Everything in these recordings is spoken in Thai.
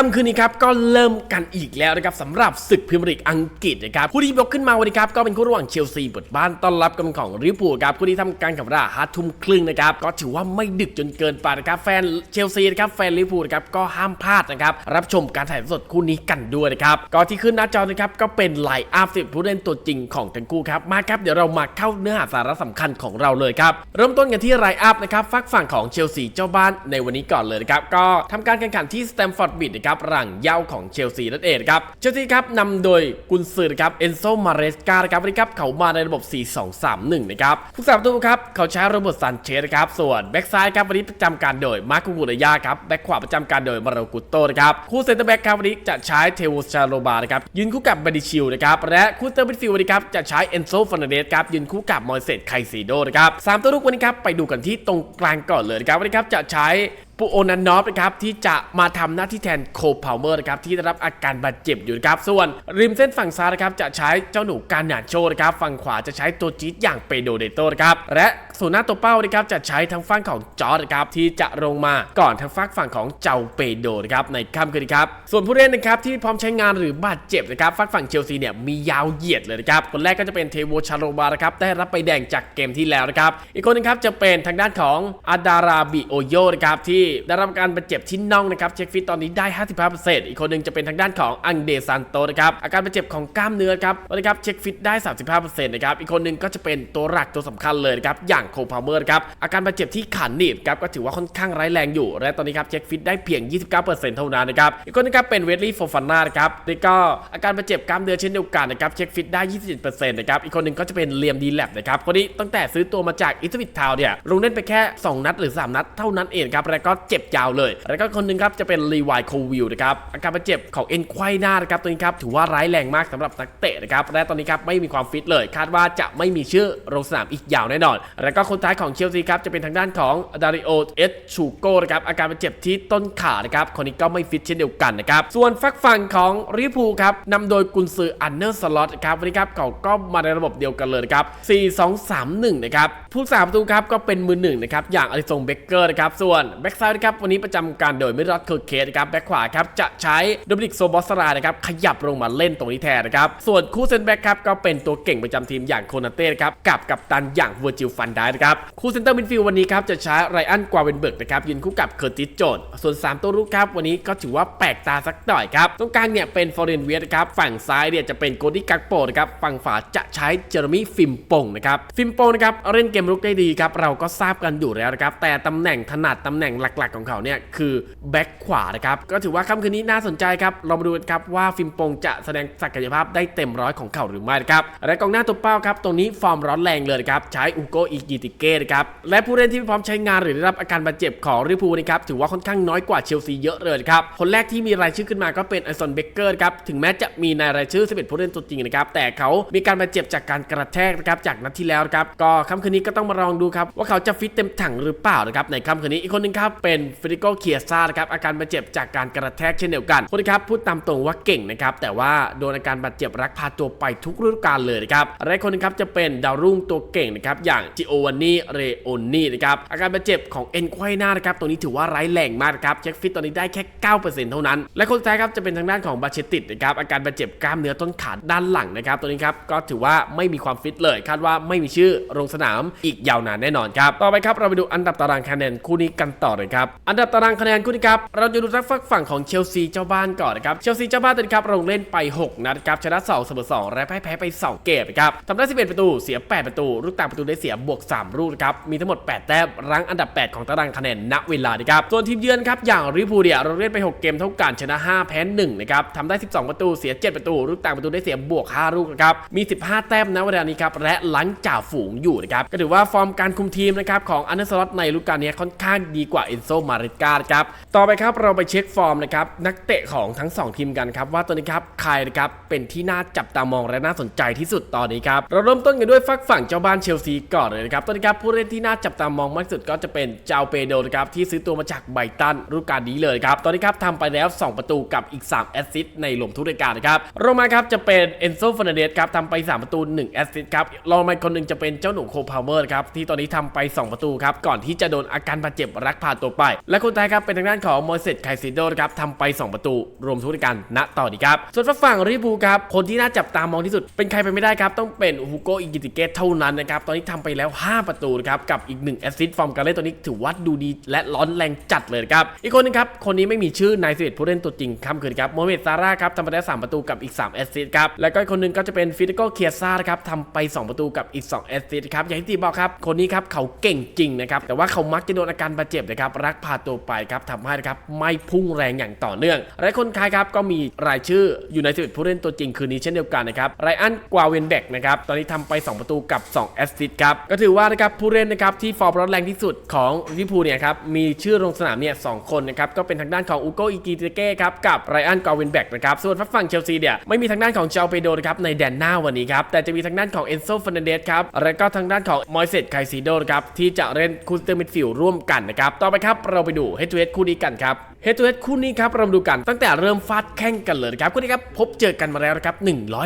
ค่ำคืนนี้ครับก็เริ่มกันอีกแล้วนะครับสำหรับศึกพรีเมียร์ลีกอังกฤษนะครับคู่ที่ยกขึ้นมาวันนี้ครับก็เป็นคู่ระหว่างเชลซีเปิดบ้านต้อนรับกับของลิเวอร์พูลครับคู่ที่ทำการกับเวลาห้าทุ่มครึ่งนะครับก็ถือว่าไม่ดึกจนเกินไปนะครับแฟนเชลซีนะครับแฟนลิเวอร์พูลนะครับก็ห้ามพลาดนะครับรับชมการถ่ายสดคู่นี้กันด้วยนะครับก็ที่ขึ้นหน้าจอนะครับก็เป็นไลน์อัพสิบผู้เล่นตัวจริงของทั้งคู่ครับมาครับเดี๋ยวเรามาเข้าเนื้อหาสาระสำคัญของเราเลยครับเริ่มต้นกันที่ไลน์อัพนะครับฝักฝั่งของเชลซีเจ้าบ้านในวันนี้ก่อนเลยนะครับก็ทำการแข่งขันที่สแตมฟอร์ดบิดนะครับหลังเย้าของเชลซีนั่นเองครับเชลซีครับนำโดยกุนซือนะครับเอนโซมาเรสกาครับวันนี้ครับเขามาในระบบ 4-2-3-1 นะครับผู้สาประตูครับเขาใช้โรเบิร์ตซันเชสนะครับส่วนแบ็กซ้ายครับวันนี้ประจำการโดยมาร์คูบูรยาครับแบ็กขวาประจำการโดยมารากุโตนะครับคู่เซนเตอร์แบ็กครับวันนี้จะใช้เทวชาโรบานะครับยืนคู่กับบัดิชิลนะครับและคู่เตอร์มิดฟิลด์วันนี้ครับจะใช้เอนโซฟอนเดสครับยืนคู่กับมอยเซตไคซีโดนะครับสามตัวลูกวันนี้ครับไปดูกันที่ตรงกลางก่อนเลยนะครับวันนี้ครับจะใช้ ปูโอนันนอฟนะครับที่จะมาทำหน้าที่แทนโคพาวเมอร์นะครับที่ได้รับอาการบาดเจ็บอยู่นะครับส่วนริมเส้นฝั่งซ้ายนะครับจะใช้เจ้าหนูการนาโชนะครับฝั่งขวาจะใช้ตัวจี๊ดอย่างเปโดเดโตนะครับและ ส่วนหน้าตัวเป้านะครับจะใช้ทางฝั่งของจอร์ดครับที่จะลงมาก่อนทางฝั่งฝั่งของเจ้าเปโดนะครับในค่ำคืนนี้ครับส่วนผู้เล่นนะครับที่พร้อมใช้งานหรือบาดเจ็บนะครับฝั่งฝั่งเชลซีเนี่ยมียาวเหยียดเลยนะครับคนแรกก็จะเป็นเทโวชาโรบานะครับได้รับใบแดงจากเกมที่แล้วนะครับอีกคนหนึงครับจะเป็นทางด้านของอาดาราบิโอโยนะครับที่ได้รับการบาดเจ็บที่น่องนะครับเช็คฟิตตอนนี้ได้ 55%อีกคนหนึ่งจะเป็นทางด้านของอังเดซันโตนะครับอาการบาดเจ็บของกล้ามเนื้อครับนะครับเช็คฟิตได้ 35%นะครับอีกคนนึงก็จะเป็นตัวหลักตัวสำคัญเลยนะครับอย่างโคพาวเมอร์ครับอาการบาดเจ็บที่ขาหนีบครับก็ถือว่าค่อนข้างร้ายแรงอยู่ และตอนนี้ครับเช็คฟิตได้เพียง 29%เท่านั้นนะครับอีกคนหนึงครับเป็นเวสลีย์โฟฟาน่านะครับแล้วก็อาการบาดเจ็บกล้ามเนื้อเช่นเดียวกันนะครับเช็คฟิตได้ 27%นะครับอีกคนหนึ่งก็จะเป็นเลียมดีแลบนะครับคนนี้ตั้งแต่ซื้อตัวมาจากอิตาลีทาว์เนี่ยลงเล่นไปแค่ 2 นัดหรือ 3 นัดเท่านั้นเองครับแล้วก็เจ็บยาวเลย แล้วก็คนหนึ่งครับจะเป็นรีวายโควิลนะครับอาการบาดเจ็บของเอ็นไขว้หน้านะครับตัวนี้ครับถือว่าร้ายแรงมากสำหรับนักเตะนะครับและตอนนี้ครับไม่มีความฟิตเลย คาดว่าจะไม่มีชื่อลงสนามอีกยาวแน่นอน แล้วก็คนท้ายของเชลซีครับจะเป็นทางด้านของดาริโอเอสชูโกนะครับอาการบาดเจ็บที่ต้นขานะครับคนนี้ก็ไม่ฟิตเช่นเดียวกันนะครับส่วนฝักฝั่งของริพูครับนำโดยกุนซืออันเนอร์สล็อตครับวันนี้ครับเขาก็มาในระบบเดียวกันเลยนะครับ4-2-3-1นะครับผู้สาประตูครับก็เป็นมือหนึ่งนะครับอย่างอลิซงเบเกอร์นะครับส่วนแบ็กซ้ายนะครับวันนี้ประจำการโดยมิรัตเคอร์เคสนะครับแบ็กขวาครับจะใช้โดมินิกโซบอสรานะครับขยับลงมาเล่นตรงนี้แทนนะครับส่วนคู่เซนแบ็กครับก็เป็นตัวเก่งประจำทีมอย่างโคนาเต้นะครับกับกัปตันอย่างเวอร์จิลฟันได้นะครับ คู่เซนเตอร์มิดฟิลด์วันนี้ครับจะใช้ไรอันกวาเวนเบิร์กนะครับยืนคู่กับเคอร์ติสโจนส่วน 3 ตัวรุกครับวันนี้ก็ถือว่าแปลกตาสักหน่อยครับตรงกลางเนี่ยเป็นฟอร์เรนเวียนะครับฝั่งซ้ายเนี่ยจะเป็นโกดี้กักโปนะครับฝั่งขวาจะใช้เจอร์มี่ฟิมปงนะครับฟิมปงนะครับเล่นเกมรุกได้ดีครับเราก็ทราบกันอยู่แล้วนะครับแต่ตำแหน่งถนัดตำแหน่งหลักๆของเขาเนี่ยคือแบ็คขวานะครับก็ถือว่าค่ำคืนนี้น่าสนใจครับเรามาดูกันครับว่าฟิมปงจะแสดงศักยภาพได้เต็มร้อยของเขาหรือไม่นะครับและกองหน้าตัวเป้าครับตรงนี้ฟอร์มร้อนแรงเลยนะครับใช้อุโกอิกิติเก้นะครับและผู้เล่นที่พร้อมใช้งานหรือได้รับอาการบาดเจ็บของลิเวอร์พูลนะครับถือว่าค่อนข้างน้อยกว่าเชลซีเยอะเลยครับคนแรกที่มีรายชื่อขึ้นมาก็เป็นไอซอนเบเกอร์ครับถึงแม้จะมีในรายชื่อ11ผู้เล่นตัวจริงนะครับแต่เขามีการบาดเจ็บจากการกระแทกนะครับจากนัดที่แล้วครับก็ค่ำคืนนี้ก็ต้องมาลองดูครับว่าเขาจะฟิตเต็มถังหรือเปล่านะครับในค่ำคืนนี้อีกคนหนึงครับเป็นฟิลิโกเคียซ่านะครับอาการบาดเจ็บจากการกระแทกเช่นเดียวกันคนนี้ครับพูดตามตรงว่าเก่งนะครับแต่ว่าโดนอาการบาดเจ็บรักพาตัวไปทุกฤดูกาลเลยนะครับและคนนึงครับจะเป็นดาวรุ่งตัวเก่งนะครับอย่างจิโอวานีเรโอนี่นะครับอาการบาดเจ็บของเอ็นไขว้หน้านะครับตรงนี้ถือว่าร้ายแรงมากครับเช็คฟิตตอนนี้ได้แค่ 9%เท่านั้น และคนสุดท้ายครับจะเป็นทางด้านของบาเชติดนะครับอาการบาดเจ็บกล้ามเนื้อต้นขาด้านหลังนะครับตัวนี้ครับก็ถือว่าไม่มีความฟิตเลย คาดว่าไม่มีชื่อลงสนามอีกยาวนานแน่นอนครับต่อไปครับเราไปดูอันดับตารางคะแนนคู่นี้กันต่อเลยครับอันดับตารางคะแนนคู่นี้ครับเราจะดูทักฝั่งฝั่งของเชลซีเจ้าบ้านก่อนนะครับเชลซีเจ้าบ้านตัวนี้ครับลงเล่นไป 6 นัดครับชนะ2เสมอ2และแพ้แพ้ไป 2 เกมนะครับทำได้ 11 ประตูเสีย 8 ประตูลูกต่างประตูได้เสียบวก3 ลูกครับ มีทั้งหมด 8 แต้มรั้งอันดับ 8 ของตารางคะแนนณเวลานะครับ ส่วนทีมเยือนครับ อย่างลิเวอร์พูลเนี่ยเราเล่นไป 6 เกมเท่ากันชนะ 5 แพ้1นะครับทำได้ 12 ประตูเสีย 7 ประตูลูกต่างประตูได้เสียบวก 5 ลูกนะครับ มี 15 แต้มณเวลานี้ครับและหลังจ่าฝูงอยู่นะครับก็ถือว่าฟอร์มการคุมทีมนะครับของอันเดอร์สล็อตในฤดูกาลนี้ค่อนข้างดีกว่าเอนโซมาริกาครับต่อไปครับเราไปเช็คฟอร์มนะครับนักเตะของทั้ง 2 ทีมกันครับว่าตัวนี้ครับใครนะครับเป็นที่น่าจับตามองและน่าสนใจที่สุดตอนนี้ครับเราเริ่มต้นกันด้วยฝักฝั่งเจ้าบ้านเชลซีก่อนเลยนะครับนะครับตอนนี้ครับผู้เล่นที่น่าจับตามองมากที่สุดก็จะเป็นเจ้าเปโดนะครับที่ซื้อตัวมาจากไบตันฤดูกาลนี้เลยครับตอนนี้ครับทำไปแล้ว 2 ประตูกับอีก 3 แอสซิสต์ในรวมทุกรายการนะครับรองมาครับจะเป็นเอนโซฟ r นเดสครับทำไป 3 ประตู 1 แอสซิสต์ครับรองมาคนหนึ่งจะเป็นเจ้าหนุ่มโคพาวเวอร์ครับที่ตอนนี้ทำไป 2 ประตูครับก่อนที่จะโดนอาการบาดเจ็บรักพาตัวไป และคนท้ายครับเป็นทางด้านของมอเซสไคซิโดครับทำไป 2 ประตู รวมทุกรายการณตอนนี้ครับส่วนฝั่งริบูครับคนที่น่าจับตามองที่สุด เป็นใครไปไม่ได้ครับต้องเป็นฮูโกอิกิติเกตเท่านั้นนะครับตอนนี้ทำไปแล้ว5ประตูนะครับกับอีก1แอสซิสต์ฟอร์มการเล่นตัวนี้ถือว่าดูดีและร้อนแรงจัดเลยครับอีกคนหนึงครับคนนี้ไม่มีชื่อนายสิบเวตผู้เล่นตัวจริงคำคืนครับโมเม็ดซาร่าครับทำไปแล้3ประตูกับอีก3แอสซิสต์ครับแล้วก็อีกคนหนึงก็จะเป็นฟิติโกเคียซ่าครับทำไป 2 ประตูกับอีก2แอสซิสต์ครับอย่างที่ตีบอกครับคนนี้ครับเขาเก่งจริงนะครับแต่ว่าเขามักจะโดนอาการบาดเจ็บนะครับรักพาตัวไปครับทำให้นะครับไม่พุ่งแรงอย่างต่อเนื่อง และคนคล้ายครับก็มีรายชื่ออยู่ในสิบเอ็ดผู้เล่นตัวจริงคืนนี้เช่นเดียวกันนะครับไรอันกวาเวนแบกนะครับตอนนี้ทำไป 2 ประตูกับ2แอสซิสต์ครับก็ถือว่านะครับผู้เล่นนะครับที่ฟอร์มร้อนแรงที่สุดของลิเวอร์พูลเนี่ยครับมีชื่อลงสนามเนี่ยสองคนนะครับก็เป็นทางด้านของอูโกอิกิเตเก้ครับกับไรอันกวาเวนแบกนะครับส่วนฝั่งเชลซีเนี่ยไม่มีทางด้านของเจาเปโดนะครับในแดนหน้าวันนี้ครับแต่จะมีทางด้านของเอนโซฟ r นเดสครับและก็ทางด้านของมอยเซสไคซิโดครับที่จะเล่นคูสเตอร์มิดฟิลด์ร่วมกันนะครับต่อไปครับเราไปดูเฮดทูเฮดคู่นี้กันครับเฮดทูเฮดคู่นี้ครับเราดูกันตั้งแต่เริ่มฟาดแข่งกันเลยนะครับคู่นี้ครับพบเจอกันมาแล้วนะครับ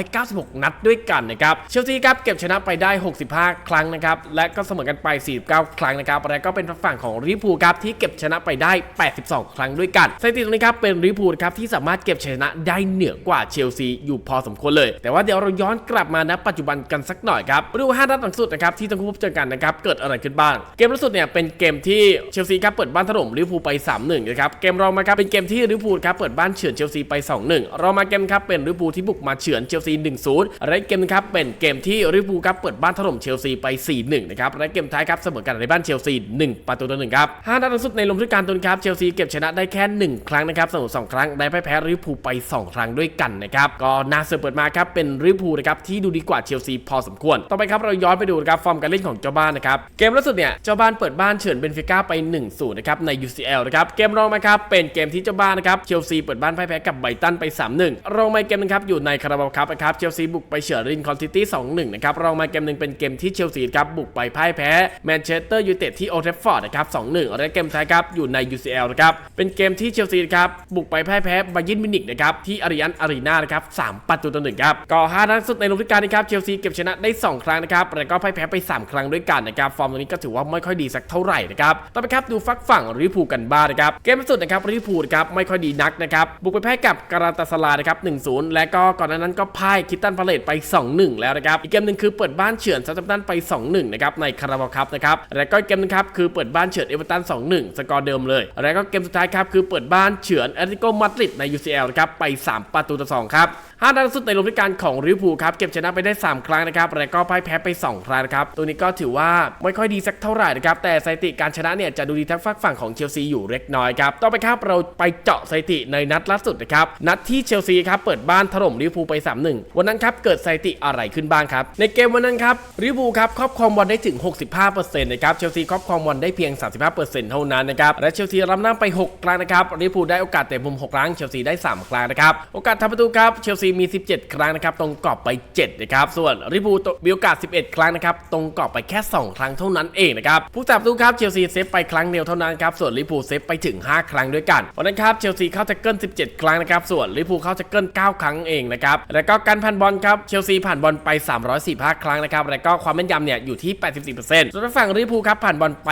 196 นัดด้วยกันนะครับเชลซีครับเก็บชนะไปได้ 65 ครั้งนะครับและและก็เสมอกันไป 49 ครั้งนะครับและก็เป็นฝั่งของลิพูครับที่เก็บชนะไปได้ 82 ครั้งด้วยกันสถิติตรงนี้ครับเป็นลิพูครับที่สามารถเก็บชนะได้เหนือกว่าเชลซีอยู่พอสมควรเลย แต่ว่าเดี๋ยวเราย้อนกลับมาณปัจจุบันกันสักหน่อยครับดู5นัดหลังสุดนะครับที่ทั้งคู่พบเจอกันนะครับเกิดอะไรขึ้นบ้าง เกมล่าสุดเนี่ยเป็นเกมที่เชลซีครับเปิดบ้านถล่มลิพูไป 3-1นะครับเกมรองมาครับเป็นเกมที่ลิพูครับเปิดบ้านเฉือนเชลซีไป 2-1รองมาเกมครับเป็นลิพูที่บุกมาเฉือนเชลซี1-0และเกมครับเป็นเกมที่ลิพูครับเปิดบ้านถล่มเชลซีไป 4-1นะครับและเกมท้ายครับเสมอกันในบ้านเชลซี1ประตูต่อ1ครับห้านัดลังสุดในลมทุกการตุนครับเชลซีเก็บชนะได้แค่ 1 ครั้งนะครับเสมอ2ครั้งได้พ่ายแพ้ลิเวอร์พูลไป 2 ครั้งด้วยกันนะครับก็น่าเสือเปิดมาครับเป็นลิเวอร์พูลนะครับที่ดูดีกว่าเชลซีพอสมควร ต่อไปครับเราย้อนไปดูนะครับฟอร์มการเล่นของเจ้าบ้านนะครับเกมล่าสุดเนี่ยเจ้าบ้านเปิดบ้านเฉือนเบนฟิก้าไป1-0นะครับใน UCL นะครับเกมรองมาครับเป็นเกมที่เจ้าบ้านนะครับเชลซีเปิดบ้านพ่ายแพ้กับไบตันไป 3-1รองมาเกมนึงครับอยู่ในคาราบาวครับนะครับเชลซีบุกไปเฉือนรินคอนซิตี้2-1นะครับรองมาเกมหนึงเป็นเกมที่เชลซีครับบุกไปพ่ายแพ้แมนเชสเตอร์ยูไนเต็ดที่โอเทฟฟอร์ดนะครับ2-1และเกมท้ายครับอยู่ใน UCL นะครับเป็นเกมที่เชลซีครับบุกไปพ่ายแพ้บายิร์นมินิกนะครับที่อาริยันอารีนานะครับ3ประตูต่อ1ครับก็5นัดสุดในฤดูกาลนี้ครับเชลซีเก็บชนะได้ 2 ครั้งนะครับแล้วก็พ่ายแพ้ไป 3 ครั้งด้วยกันนะครับฟอร์มตรงนี้ก็ถือว่าไม่ค่อยดีสักเท่าไหร่นะครับต่อไปครับดูฟักฝั่งลิเวอร์พูลกันบ้างนะครับเกมล่าสุดนะครับลิเวอร์พูลครับไม่ค่อยดีนักนะครับบุกไปแพ้กับการาตาสลานะครับ1-0 และก็ก่อนหน้านั้นก็พ่ายคิตตันพาเลตไป 2-1 แล้วนะครับอีกเกมหนึ่งคือเปิดบ้านเฉือนซัตตัมตันไป 2-1นะครับในคาราบาลครับนะครับแล้วก็เกมนึงครับคือเปิดบ้านเฉือนเอเวอร์ตัน2-1 สกอร์เดิมเลย แล้วก็เกมสุดท้ายครับคือเปิดบ้านเฉือนแอตเลติโกมาดริดใน UCL ครับไป 3 ประตูต่อ2ครับ ห้านัดล่าสุดในรวมด้วยกันของลิเวอร์พูลครับเก็บชนะไปได้ 3 ครั้งนะครับแล้วก็พ่ายแพ้ไป 2 ครั้งนะครับตัวนี้ก็ถือว่าไม่ค่อยดีสักเท่าไหร่นะครับแต่สถิติการชนะเนี่ยจะดูดีทั้งฝั่งฝั่งของเชลซีอยู่เล็กน้อยครับต่อไปครับเราไปเจาะสถิติในนัดล่าสุดนะครับนัดที่เชลซีครับเปิดบ้านถล่มลิเวอร์พูลไป 3-1 วันนั้นครับเกิดสถิติอะไรขึ้นบ้างครับในเกมวันนั้นครับลิเวอร์พูลครับครอบครองบอลได้ถึง 65%นะครับเชลซีครอบครองบอลได้เพียง 35%เท่านั้นนะครับและเชลซีรับหน้าไป 6 ครั้งนะครับลิเวอร์พูลได้โอกาสเตะมุม 6 ครั้งเชลซีได้ 3 ครั้งนะครับโอกาสทำประตูครับเชลซีมี 17 ครั้งนะครับ ตรงกรอบไป 7 นะครับ ส่วนลิเวอร์พูมีโอกาส 11 ครั้งนะครับ ตรงกรอบไปแค่ 2 ครั้งเท่านั้นเองนะครับ ผู้จับตูครับเชลซีเซฟไปครั้งเดียวเท่านั้นครับ ส่วนลิเวอร์พูเซฟไปถึง 5 ครั้งด้วยกันวันนั้นครับเชลซีเข้าแท็กเกิล 17 ครั้งนะครับ ส่วนลิเวอร์พูเข้าแท็กเกิล 9 ครั้งเองนะครับ แล้วก็การผ่านบอลครับ เชลซีผ่านบอลไป 345 ครั้งนะครับ แล้วก็ความแม่นยำเนี่ยอยู่ที่ 84%ส่วนฝั่งลิเวอร์พูครับผ่านบอลไป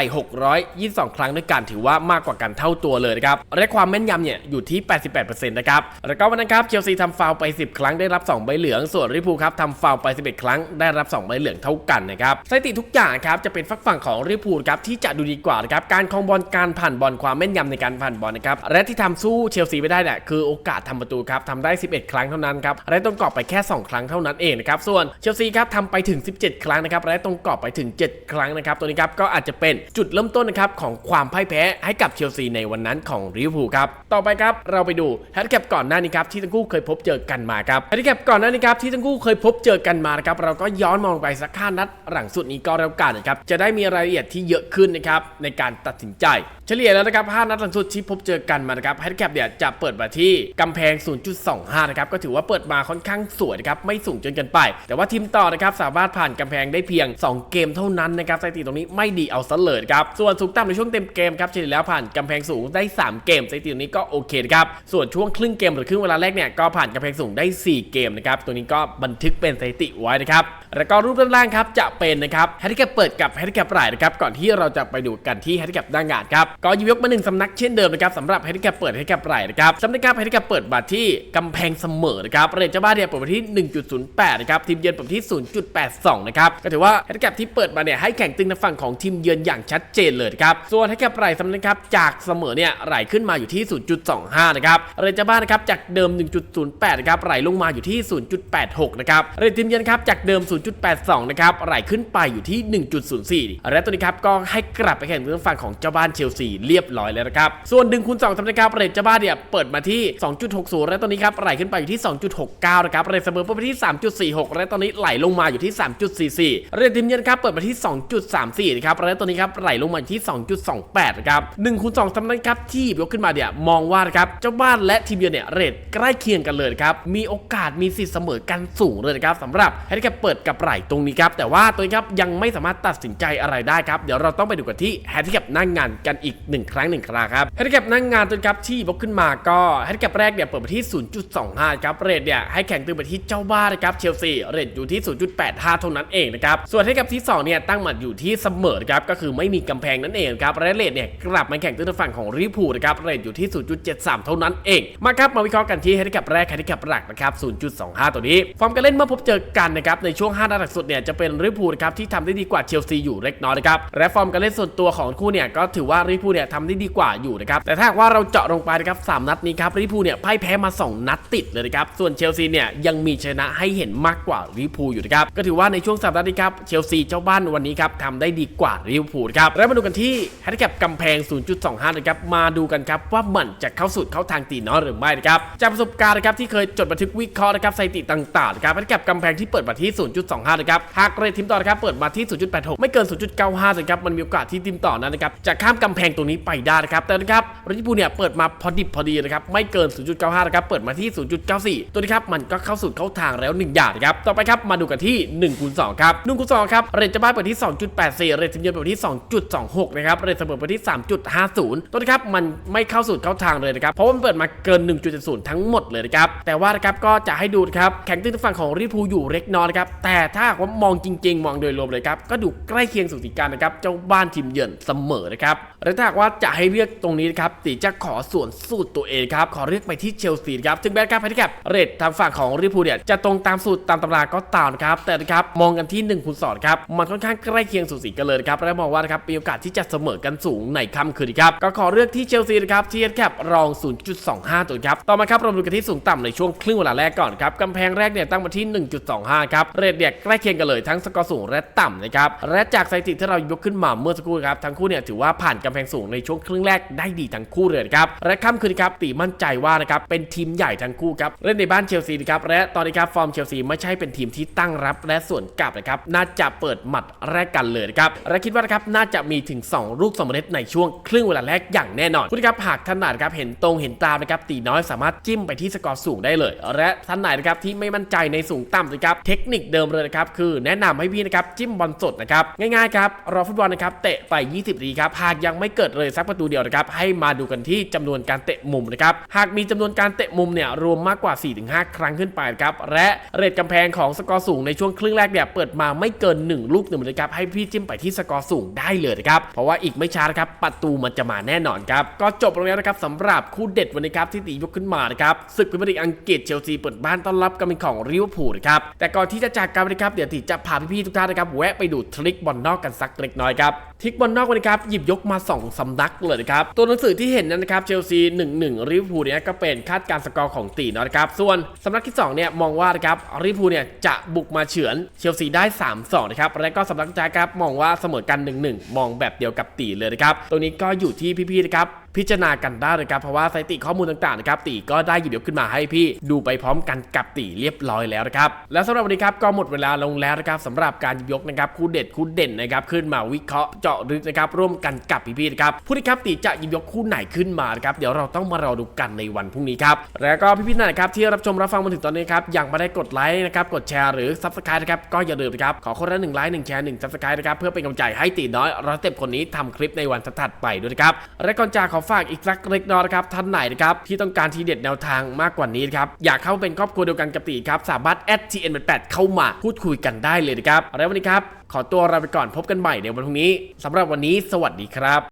622 ครั้งด้วยกันถือว่ามากกว่ากันเท่าตัวเลยนะครับและความแม่นยำเนี่ยอยู่ที่ 88%นะครับแล้วก็วันนั้นครับเชลซีทำฟาวไป 10ครั้งได้รับ 2 ใบเหลือง ส่วนลิพูครับทำฟาวไป 11 ครั้งได้รับ 2 ใบเหลืองเท่ากันนะครับสถิติทุกอย่างครับจะเป็นฝักฝั่งของลิพูครับที่จะดูดีกว่านะครับการครองบอลการผ่านบอลความแม่นยำในการผ่านบอลนะครับและที่ทำสู้เชลซีไม่ได้เนี่ยคือโอกาสทำประตูครับทำได้ 11 ครั้งเท่านั้นครับและตรงกรอบไปแค่ 2 ครั้งเท่านั้นเองนะครับส่วนเชลซีครับทำไปถึง 17 ครั้งนะครับและตรงกรอบไปถึง 7 ครั้งนะครับตัวนี้ครับก็อาจจะเป็นจุดเริ่มต้นนะครับของความพ่ายแพ้ให้กับเชลซีในวันนั้นของลิเวอร์พูลครับต่อไปครับเราไปดูแฮตแคปก่อนหน้านี้ครับที่ทั้งคู่เคยพบเจอกันมาครับอันดิแคบก่อนหน้านี้ครับที่ทั้งคู่เคยพบเจอกันมานะครับเราก็ย้อนมองไปสักห้านัดหลังสุดนี้ก็แล้วกันนะครับจะได้มีรายละเอียดที่เยอะขึ้นนะครับในการตัดสินใจ เฉลี่ยแล้วนะครับ5นัดหลังสุดที่พบเจอกันมานะครับแฮนดิแคปเนี่ยจะเปิดมาที่กำแพง 0.25 นะครับก็ถือว่าเปิดมาค่อนข้างสวยนะครับไม่สูงจนเกินไป แต่ว่าทีมต่อนะครับสามารถผ่านกำแพงได้เพียง 2 เกมเท่านั้นนะครับสถิติตรงนี้ไม่ดีเอาซะเลยครับส่วนสูงต่ำในช่วงเต็มเกมครับเฉลี่ยแล้วผ่านกำแพงสูงได้ 3 เกมสถิติตรงนี้ก็โอเคครับส่วนช่วงครึ่งเกมหรือครึ่งเวลาแรกเนี่ยก็ผ่านกำแพงสูงได้ 4 เกมนะครับตัวนี้ก็บันทึกเป็นสถิติไว้นะครับแล้วก็รูปด้านล่างครับจะเป็นนะครับแฮนดิแคปเปิดกับแฮนดิแคปรายนะครับก่อนที่เราจะไปดูกันที่แฮนดิแคปหน้างานครับก็หยิบยกมาหนึ่งสำนักเช่นเดิมนะครับสำหรับแฮนดิแคปเปิดแฮนดิแคปรายนะครับสำนักครับแฮนดิแคปเปิดมาที่กำแพงเสมอนะครับเรทเจ้าบ้านเนี่ยเปิดมาที่ 1.08 นะครับทีมเยือนเปิดที่ 0.82 นะครับก็ถือว่าแฮนดิแคปที่เปิดมาเนี่ยให้แข่งตึงในฝั่งของทีมเยือนอย่างชัดเจนเลยครับส่วนแฮนดิแคปรายสำนักครับจากเสมอเนี่ยไหลขึ้นมาอยู่ที่ 0.25 นะครับเรทเจ้าบ้านนะครับจากเดิม 1.08 นะครับไหลลงมาอยู่ที่ 0.86 นะครับเรททีมเยือนครับจากเดิม 0.82 นะครับไหลขึ้นไปอยู่ที่ 1.04 และตัวนี้ครับก็ให้กลับไปแข่งทางฝั่งของเจ้าบ้านเชลซีเรียบร้อยแล้วนะครับ ส่วนดึงคูณ2ทำนะครับเรทเจ้าบ้านเนี่ยเปิดมาที่ 2.60 และตัวนี้ครับไหลขึ้นไปอยู่ที่ 2.69 นะครับเรทเสมอเปิดมาที่ 3.46 และตอนนี้ไหลลงมาอยู่ที่ 3.44 เรททีมเยือนครับเปิดมาที่ 2.34 นะครับและตัวนี้ครับไหลลงมาอยู่ที่ 2.28 นะครับ1คูณ2ทำนะครับที่ยกขึ้นมาเนี่ยมองว่านะครับเจ้าบ้านและทีมเยือนเนี่ยเรทใกล้เคียงกันเลยครับมีโอกาสมีสิทธิ์เสมอกันสูงเลยนะครับสำหรับแฮนดิแคปเปิดกับไหลตรงนี้ครับแต่ว่าตัวนี้ครับยังไม่สามารถตัดสินใจอะไรได้ครับเดี๋ยวเราต้องไปดูกันที่แฮนดิแคปหนั่งงานกันอีกหนึ่งครั้งหนึ่งคราครับแฮนดิแคปนั่งงานตัวนี้ครับที่ยกขึ้นมาก็แฮนดิแคปแรกเนี่ยเปิดมาที่ 0.25 ครับเรทเนี่ยให้แข่งตึงไปที่เจ้าบ้านนะครับเชลซีเรทอยู่ที่ 0.85 เท่านั้นเองนะครับส่วนแฮนดิแคปที่สองเนี่ยตั้งหมัดอยู่ที่เสมอครับก็คือไม่มีกำแพงนั่นเองครับและเรทเนี่ยกลับมาแข่งตึงทางฝั่งของลิเวอร์พูลนะครับเรทอยู่ที่ 0.73 เท่านั้นเองมาครับมาวิเคราะห์กันที่แฮนดิแคปแรกแฮนดิแคปหลักนะครับ 0.25 ตัวนี้ฟอร์มการเล่นเมื่อพบเจอกันนะครับในช่วง5นัดหลังสุดเนี่ยจะเป็นลิเวอร์พูลนะครับที่ทำได้ดีกว่าเชลซีอยู่เล็กน้อยนะครับและฟอร์มการเล่นส่วนตัวของคู่เนี่ยก็ถือว่าลิพูเนี่ยทำได้ดีกว่าอยู่นะครับแต่ถ้าว่าเราเจาะลงไปนะครับสามนัดนี้ครับลิพูเนี่ยพ่ายแพ้มา 2 นัดติดเลยนะครับส่วนเชลซีเนี่ยยังมีชนะให้เห็นมากกว่าลิพูอยู่นะครับก็ถือว่าในช่วงสามนัดนี้ครับเชลซีเจ้าบ้านวันนี้ครับทำได้ดีกว่าลิพูครับแล้วมาดูกันที่แฮนดิแคปกำแพง 0.25นะครับมาดูกันครับว่ามันจะเข้าสุดเข้าทางตีน้อยหรือไม่นะครับจากประสบการณ์นะครับที่เคยจดบันทึกวิเคราะห์นะครับสถิติต่างๆนะครับแฮนดิแคปกำแพงที่เปิดมาที่ 0.25นะครับหากเรททีมต่อนะครับเปิดมาที่ 0.86 ไม่เกิน 0.95นะครับมันมีโอกาสที่ทีมต่อนั้นนะครับจะข้ามกำแพงงตรงนี้ไปได้นะครับแต่นะครับลิเวอร์พูลเนี่ยเปิดมาพอดิบพอดีนะครับไม่เกิน 0.95นะครับเปิดมาที่ 0.94 ตัวนี้ครับมันก็เข้าสุดเข้าทางแล้ว1อย่างนะครับต่อไปครับมาดูกันที่1คูณ2ครับ1คูณ2ครับเรทจะบ้านเปิดที่ 2.84 เรททีมเยือนเปิดที่ 2.26 นะครับเรทเสมอเปิดที่ 3.50 ตัวนี้ครับมันไม่เข้าสุดเข้าทางเลยนะครับเพราะมันเปิดมาเกิน 1.70 ทั้งหมดเลยนะครับแต่ว่านะครับก็จะให้ดูนะครับแข่งตึ้งฝั่งของลิเวอร์พูอยู่เล็กน้อยนะครับแต่ถ้าว่ามองจริง ๆ มองโดยรวมเลยครับก็ดูใกล้เคียงสุสีการนะครับเจ้าบ้านทีมเยือนเสมอนะครับและถ้าว่าจะให้เลือกตรงนี้นะครับตีจะขอส่วนสูตรตัวเองครับขอเลือกไปที่เชลซีครับถึงแม้ครับแพทแคปเรททางฝั่งของลิพูเนี่ยจะตรงตามสูตรตามตำราก็ตามครับแต่นะครับมองกันที่1คูณ2ครับมันค่อนข้างใกล้เคียงสูสีกันเลยครับและมองว่านะครับมีโอกาสที่จะเสมอกันสูงในค่ำคืนนี้ครับก็ขอเลือกที่เชลซีนะครับที่แคปรอง 0.25 ตัวครับต่อมาครับเราดูกันที่สูงต่ำในช่วงครึ่งเวลาแรกก่อนครับกำแพงแรกเนี่ยตั้งมาที่ 1.25 ครับเรทเนี่ยใกล้เคียงกันเลยทั้งสกอร์สูงและต่ำนะครับและจากสถิติที่เรายกขึ้นมาเมื่อสักครู่ครับทั้งคู่เนี่ยถือว่าผ่านกำแพงสูงในช่วงครึ่งแรกได้ดีทั้งคู่เลยครับและค่ำคืนครับตีมั่นใจว่านะครับเป็นทีมใหญ่ทั้งคู่ครับเล่นในบ้านเชลซีนะครับและตอนนี้ครับฟอร์มเชลซีไม่ใช่เป็นทีมที่ตั้งรับและส่วนกลับนะครับน่าจะเปิดหมัดแรกกันเลยนะครับและคิดว่านะครับน่าจะมีถึง 2 ลูกสมเด็จในช่วงครึ่งเวลาแรกอย่างแน่นอนคุณครับหากท่านไหนครับเห็นตรงเห็นตามนะครับตีน้อยสามารถจิ้มไปที่สกอร์สูงได้เลย และท่านไหนนะครับที่ไม่มั่นใจในสูงต่ำนะครับเทคนิคเดิมเลยนะครับคือแนะนำให้พี่นะครับจิ้มบอลสดนะครับง่ายๆครับรอฟุตบอลนะครับเตะไป 20นาทีครับหากยังไม่เเกิดเลยสักประตูเดียวนะครับให้มาดูกันที่จำนวนการเตะมุมนะครับหากมีจำนวนการเตะมุมเนี่ยรวมมากกว่า 4-5 ครั้งขึ้นไปครับและเรทกำแพงของสกอร์สูงในช่วงครึ่งแรกเนี่ยเปิดมาไม่เกิน 1 ลูกหนึ่งนะครับให้พี่จิ้มไปที่สกอร์สูงได้เลยนะครับเพราะว่าอีกไม่ช้านะครับประตูมันจะมาแน่นอนครับก็จบลงแล้วนะครับสำหรับคู่เด็ดวันนี้ครับที่ตียกขึ้นมานะครับศึกพรีเมียร์ลีกอังกฤษเชลซีเปิดบ้านต้อนรับการเป็นของลิเวอร์พูลนะครับแต่ก่อนที่จะจากกันนะครับเดี๋ยวตีจะพาพี่ๆทุกท่านนะครับแวะไปดูทริคบอลนอกกันสักเล็กน้อยครับทริคบอลนอกวันนี้ครับหยิบยกมา 2สำนักเลยนะครับ ตัวหนังสือที่เห็นนั้นนะครับเชลซี 1-1ริเวอร์พูลเนี่ยก็เป็นคาดการณ์สกอร์ของตีนะครับ ส่วนสำนักที่2เนี่ยมองว่านะครับริเวอร์พูลเนี่ยจะบุกมาเฉือนเชลซีได้ 3-2นะครับและก็สำนักใจครับมองว่าเสมอกัน 1-1 มองแบบเดียวกับตีเลยนะครับตรงนี้ก็อยู่ที่พี่ๆนะครับพิจารณากันได้นะครับเพราะว่าสถิติข้อมูลต่างๆนะครับตีก็ได้หยิบยกขึ้นมาให้พี่ดูไปพร้อมกันกับตีเรียบร้อยแล้วนะครับและสำหรับวันนี้ครับก็หมดเวลาลงแล้วนะครับสำหรับการหยิบยกนะครับคู่เด็ดคู่เด่นนะครับขึ้นมาวิเคราะห์เจาะลึกนะครับร่วมกันกับพี่ๆนะครับผู้ที่ครับตีจะหยิบยกคู่ไหนขึ้นมานะครับเดี๋ยวเราต้องมารอดูกันในวันพรุ่งนี้ครับแล้วก็พี่ๆนไหนครับที่รับชมรับฟังมาถึงตอนนี้ครับยังไม่ได้กดไลค์นะครับกดแชร์หรือซับสไครต์นะครับก็อย่าลืมนะครับขอคนละหนึ่งไลค์หนึ่งแชร์หนึ่งซับสไครต์นะครับเพื่อเป็นกำลังใจให้ตีน้อยรอเต็ปคนนี้ทำคลิปในวันถัดไปด้วยนะครับและก่อนจากขอฝากอีกสักเล็กน้อยนะครับท่านไหนนะครับที่ต้องการทีเด็ดแนวทางมากกว่านี้นะครับอยากเข้าเป็นครอบครัวเดียวกันกับตีครับสามารถแอด TN88 เข้ามาพูดคุยกันได้เลยนะครับแล้ววันนี้ครับขอตัวลาไปก่อนพบกันใหม่ในวันพรุ่งนี้สำหรับวันนี้สวัสดีครับ